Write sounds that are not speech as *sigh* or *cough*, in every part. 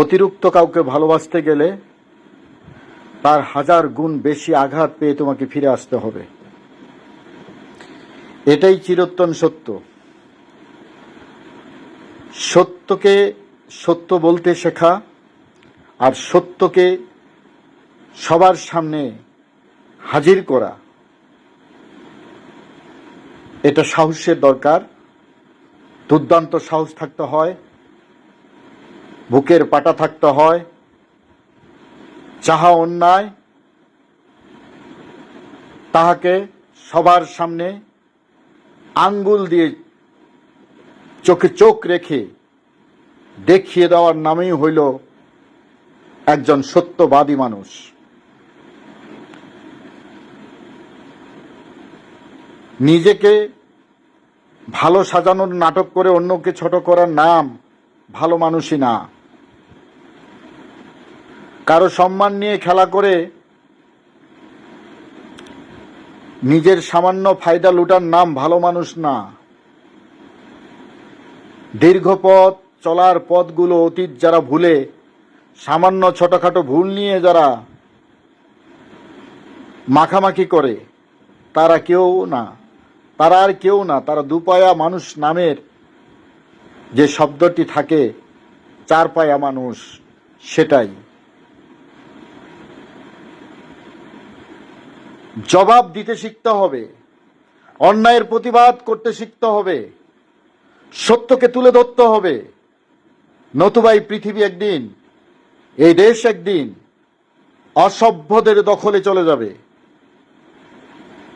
অতিরিক্ত কাউকে ভালোবাসতে গেলে তার হাজার গুণ বেশি আঘাত পেয়ে তোমাকে ফিরে আসতে হবে। এটাই চিরন্তন সত্য। সত্যকে সত্য বলতে শেখা আর সত্যকে সবার সামনে হাজির করা, এটা সাহসের দরকার। দুর্দান্ত সাহস থাকতে হয়। বুকের পাটা থাকতে হয় যাহা অন্যায়, তাহাকে সবার সামনে আঙ্গুল দিয়ে চোখে চোখ রেখে দেখিয়ে দেওয়ার নামেই হইল একজন সত্যবাদী মানুষ। নিজেকে ভালো সাজানোর নাটক করে অন্যকে ছোট করার নাম ভালো মানুষই না। কারও সম্মান নিয়ে খেলা করে নিজের সামান্য ফায়দা লুটার নাম ভালো মানুষ না। দীর্ঘ পথ চলার পথগুলো অতীত যারা ভুলে, সামান্য ছোটখাটো ভুল নিয়ে যারা মাখামাখি করে, তারা কেউ না, তারা আর কেউ না, তারা দুপায়া মানুষ নামের যে শব্দটি থাকে, চার পায়া মানুষ, সেটাই। জবাব দিতে শিখতে হবে। অন্যায়ের প্রতিবাদ করতে শিখতে হবে। সত্যকে তুলে ধরতে হবে। নতুবা এই পৃথিবী একদিন, এই দেশ একদিন অসভ্যদের দখলে চলে যাবে।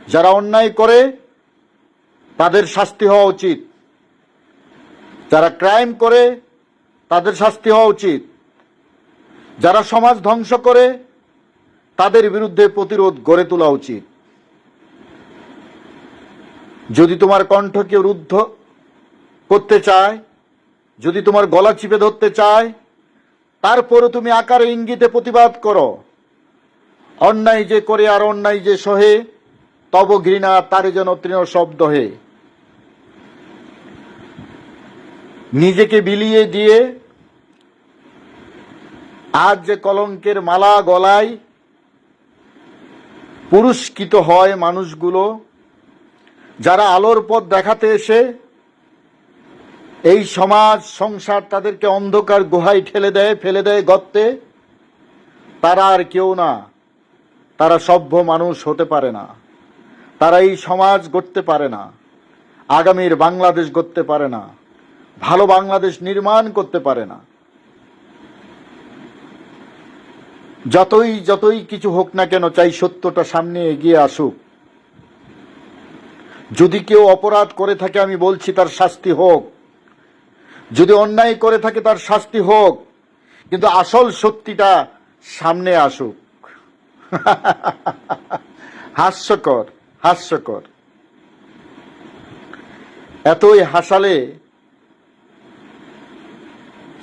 যারা অন্যায় করে, তাদের শাস্তি হওয়া উচিত। যারা ক্রাইম করে, তাদের শাস্তি হওয়া উচিত। যারা সমাজ ধ্বংস করে তাদের বিরুদ্ধে প্রতিরোধ গড়ে তোলা উচিত। যদি তোমার কণ্ঠকে রুদ্ধ করতে চায়, যদি তোমার গলা চিপে ধরতে চায়, তারপরও তুমি আকারে ইঙ্গিতে প্রতিবাদ করো। অন্যায় যে করে আর অন্যায় যে সহে, তব ঘৃণা তারে যেন তৃণ শব্দ হে। নিজেকে বিলিয়ে দিয়ে আজ যে কলঙ্কের মালা গলায় পুরস্কৃত হয় মানুষগুলো। যারা আলোর পথ দেখাতে এসে এই সমাজ, সংসার তাদেরকে অন্ধকার গুহায় ঠেলে দেয়, ফেলে দেয় গর্তে, তারা আর কেউ না। তারা সভ্য মানুষ হতে পারে না। তারা এই সমাজ গড়তে পারে না। আগামীর বাংলাদেশ গড়তে পারে না। ভালো বাংলাদেশ নির্মাণ করতে পারে না। যতই যতই কিছু হোক না কেন চাই সত্যটা সামনে এগিয়ে আসুক। যদি কেউ অপরাধ করে থাকে, আমি বলছি তার শাস্তি হোক। যদি অন্যায় করে থাকে, তার শাস্তি হোক। কিন্তু আসল সত্যিটা সামনে আসুক। *laughs* হাস্যকর হাস্যকর। এতই হাসালে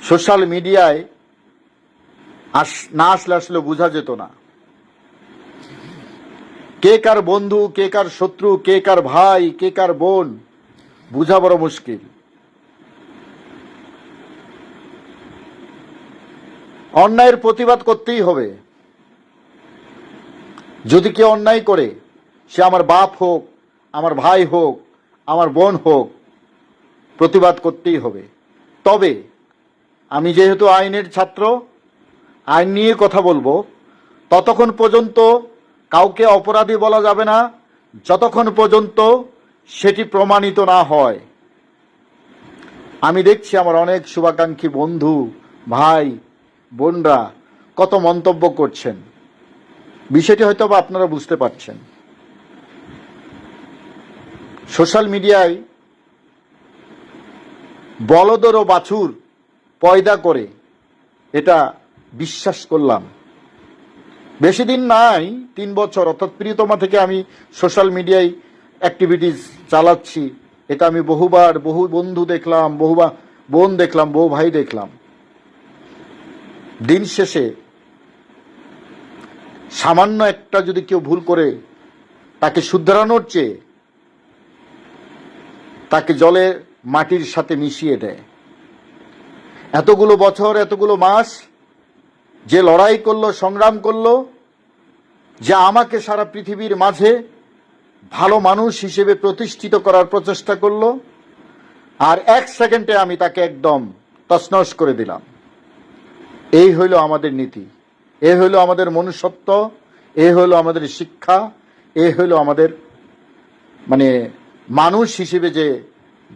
সোশ্যাল মিডিয়ায় আস, না আসলে আসলে বোঝা যেত না। কে কার বন্ধু, কে কার শত্রু, কে কার ভাই, কে কার বোন, বোঝা বড় মুশকিল। অন্যায়ের প্রতিবাদ করতেই হবে। যদি কেউ অন্যায় করে, সে আমার বাপ হোক, আমার ভাই হোক, আমার বোন হোক, প্রতিবাদ করতেই হবে। তবে আমি যেহেতু আইনের ছাত্র আইন নিয়ে কথা বলব। ততক্ষণ পর্যন্ত কাউকে অপরাধী বলা যাবে না। যতক্ষণ পর্যন্ত সেটি প্রমাণিত না হয়। আমি দেখছি আমার অনেক শুভাকাঙ্ক্ষী বন্ধু, ভাই, বোনরা কত মন্তব্য করছেন। বিষয়টি হয়তো বা আপনারা বুঝতে পারছেন। সোশ্যাল মিডিয়ায় বলদর ও বাছুর পয়দা করে এটা বিশ্বাস করলাম। বেশি দিন নাই, তিন বছর, অর্থাৎ প্রিয়তমা থেকে আমি সোশ্যাল মিডিয়ায় অ্যাক্টিভিটিস চালাচ্ছি। এটা আমি বহুবার বহু বন্ধু দেখলাম, বহুবা বোন দেখলাম, বহু ভাই দেখলাম। দিন শেষে সামান্য একটা যদি কেউ ভুল করে, তাকে শুধরানোর চেয়ে তাকে জলে মাটির সাথে মিশিয়ে দেয়। এতগুলো বছর, এতগুলো মাস যে লড়াই করল, সংগ্রাম করল, যে আমাকে সারা পৃথিবীর মাঝে ভালো মানুষ হিসেবে প্রতিষ্ঠিত করার প্রচেষ্টা করল, আর এক সেকেন্ডে আমি তাকে একদম তছনছ করে দিলাম। এই হইল আমাদের নীতি, এ হইল আমাদের মনুষ্যত্ব, এ হইল আমাদের শিক্ষা, এ হইল আমাদের মানে মানুষ হিসেবে যে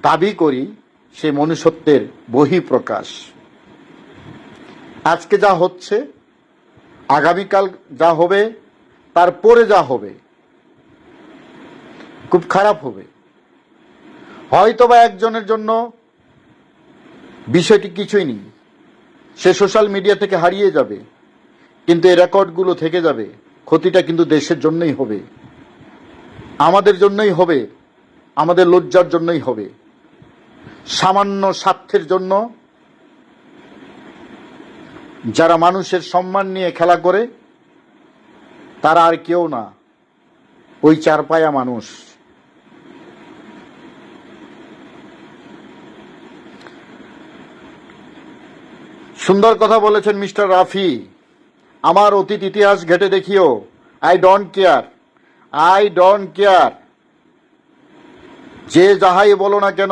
দাবি করি, সে মনুষ্যত্বের বহিঃপ্রকাশ। আজকে যা হচ্ছে, আগামীকাল যা হবে তারপরে যা হবে, খুব খারাপ হবে। হয়তো বা একজনের জন্য বিষয়টি কিছুই নেই। সে সোশ্যাল মিডিয়া থেকে হারিয়ে যাবে, কিন্তু এই রেকর্ডগুলো থেকে যাবে। ক্ষতিটা কিন্তু দেশের জন্যই হবে। আমাদের জন্যই হবে, আমাদের লজ্জার জন্যই হবে। সামান্য স্বার্থের জন্য যারা মানুষের সম্মান নিয়ে খেলা করে, তারা আর কেউ না। ওই চারপায়া মানুষ। সুন্দর কথা বলেছেন মিস্টার রাফি। আমার অতীত ইতিহাস ঘেটে দেখিও। I don't care. I don't care. যে যাহাই বলো না কেন,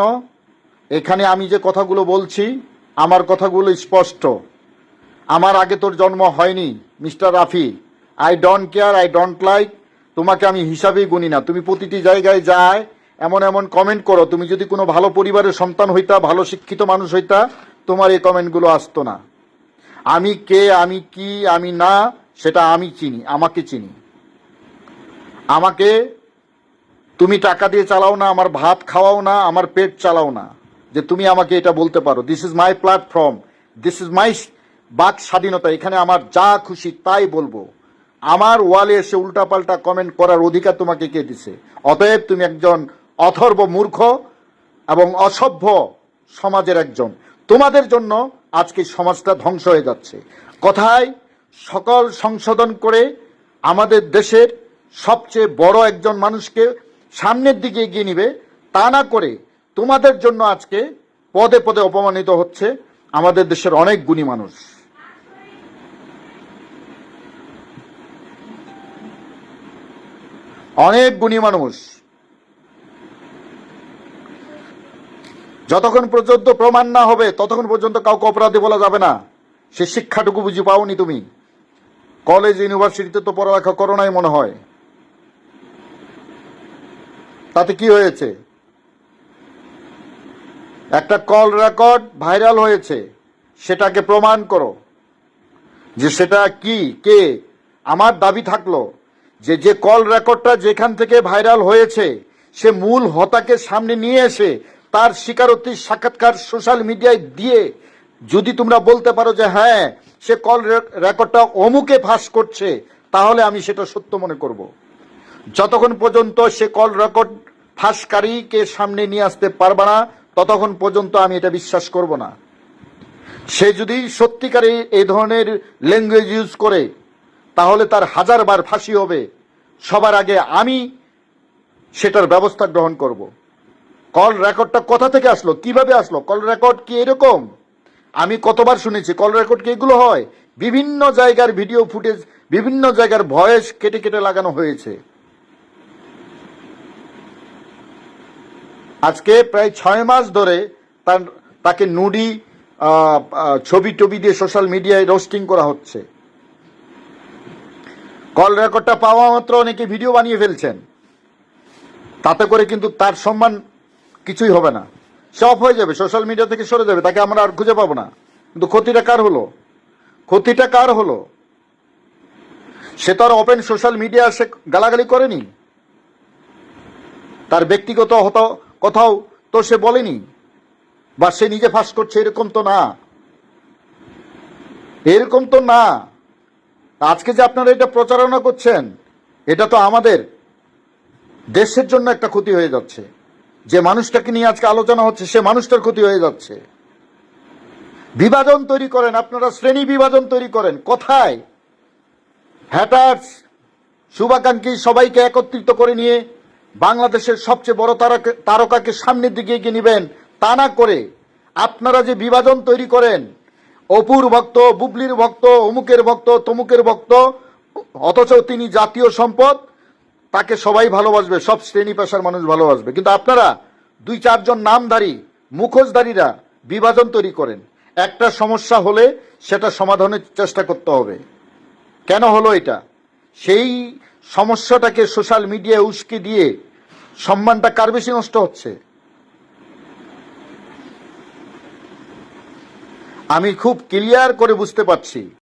এখানে আমি যে কথাগুলো বলছি, আমার কথাগুলো স্পষ্ট। আমার আগে তোর জন্ম হয়নি, Mister Rafi. I don't care I don't like তোমাকে আমি হিসাবেই গুনি না। তুমি প্রতিটি জায়গায় যায়, এমন এমন কমেন্ট করো। তুমি যদি কোনো ভালো পরিবারের সন্তান হইতা, ভালো শিক্ষিত মানুষ হইতা, তোমার এই কমেন্টগুলো আসতো না। আমি কে, আমি কি, আমি না, সেটা আমি চিনি, আমাকে চিনি। আমাকে তুমি টাকা দিয়ে চালাও না, আমার ভাত খাওয়াও না, আমার পেট চালাও না। যে তুমি আমাকে এটা বলতে পারো। This is my platform this is my বাক স্বাধীনতা, এখানে আমার যা খুশি তাই বলব। আমার ওয়ালে এসে উল্টাপাল্টা কমেন্ট করার অধিকার তোমাকে কে দিছে? অতএব তুমি একজন অথর্ব মূর্খ এবং অসভ্য সমাজের একজন। তোমাদের জন্য আজকে সমাজটা ধ্বংস হয়ে যাচ্ছে। কথায় সকল সংশোধন করে আমাদের দেশের সবচেয়ে বড় একজন মানুষকে সামনের দিকে এগিয়ে নিবে, তা না করে তোমাদের জন্য আজকে পদে পদে অপমানিত হচ্ছে আমাদের দেশের অনেক গুণী মানুষ। অনেক গুণী মানুষ। যতক্ষণ পর্যন্ত প্রমাণ না হবে, ততক্ষণ পর্যন্ত কাউকে অপরাধী বলা যাবে না। সে শিক্ষাটুকু বুঝি পাওনি তুমি। কলেজ, ইউনিভার্সিটিতে তো পড়ালেখা করো নাই মনে হয়। তাতে কি হয়েছে? একটা কল রেকর্ড ভাইরাল হয়েছে। সেটাকে প্রমাণ করো। যে সেটা কি, কে, আমার দাবি থাকল। যে যে কল রেকর্ডটা যেখান থেকে ভাইরাল হয়েছে, সে মূল হতাকে সামনে নিয়ে এসে তার স্বীকারোক্তি সাক্ষাৎকার সোশ্যাল মিডিয়ায় দিয়ে, যদি তোমরা বলতে পারো যে হ্যাঁ সে কল রেকর্ডটা অমুকে ফাঁস করছে, তাহলে আমি সেটা সত্য মনে করব। যতক্ষণ পর্যন্ত সে কল রেকর্ড ফাঁসকারীকে সামনে নিয়ে আসতে পারবে না, ততক্ষণ পর্যন্ত আমি এটা বিশ্বাস করব না। সে যদি সত্যিকারে এই ধরনের ল্যাঙ্গুয়েজ ইউজ করে তাহলে তার হাজার বার ফাঁসি হবে। সবার আগে আমি সেটার ব্যবস্থা গ্রহণ করব। কল রেকর্ডটা কোথা থেকে আসলো? কীভাবে আসলো? কল রেকর্ড কি এরকম? আমি কতবার শুনেছি, কল রেকর্ড কি এগুলো হয়? বিভিন্ন জায়গার ভিডিও ফুটেজ, বিভিন্ন জায়গার ভয়েস কেটে কেটে লাগানো হয়েছে। আজকে প্রায় ছয় মাস ধরে তার, তাকে নুডি ছবি টবি দিয়ে সোশ্যাল মিডিয়ায় রোস্টিং করা হচ্ছে। কল রেকর্ডটা পাওয়া মাত্র অনেকে ভিডিও বানিয়ে ফেলছেন। তাতে করে কিন্তু তার সম্মান কিছুই হবে না। সে অফ হয়ে যাবে, সোশ্যাল মিডিয়া থেকে সরে যাবে, তাকে আমরা আর খুঁজে পাবো না। কিন্তু ক্ষতিটা কার হলো? ক্ষতিটা কার হলো? সে তো আর ওপেন সোশ্যাল মিডিয়া সে গালাগালি করেনি। তার ব্যক্তিগত হত, কোথাও তো সে বলেনি। বা সে নিজে ফাঁস করছে, এরকম তো না। এরকম তো না। আজকে যে আপনারা এটা প্রচারণা করছেন, এটা তো আমাদের দেশের জন্য একটা ক্ষতি হয়ে যাচ্ছে। যে মানুষটাকে নিয়ে আজকে আলোচনা হচ্ছে, সে মানুষটার ক্ষতি হয়ে যাচ্ছে। বিভাজন তৈরি করেন, আপনারা শ্রেণি বিভাজন তৈরি করেন, কোথায়? হ্যাটার্স, শুভাকাঙ্ক্ষী সবাইকে একত্রিত করে নিয়ে বাংলাদেশের সবচেয়ে বড় তারকা তারকাকে সামনের দিকে এগিয়ে নেবেন, তা না করে আপনারা যে বিভাজন তৈরি করেন অপুর ভক্ত, বুবলির ভক্ত, অমুকের ভক্ত, তমুকের ভক্ত, অথচ তিনি জাতীয় সম্পদ, তাকে সবাই ভালোবাসবে, সব শ্রেণি পেশার মানুষ ভালোবাসবে। কিন্তু আপনারা দুই চারজন নামধারী, মুখোশধারীরা বিভাজন তৈরি করেন। একটা সমস্যা হলে সেটা সমাধানের চেষ্টা করতে হবে। কেন হলো এটা? সেই সমস্যাটাকে সোশ্যাল মিডিয়ায় উস্কে দিয়ে সম্মানটা কার বেশি নষ্ট হচ্ছে? আমি খুব ক্লিয়ার করে বুঝতে পারছি।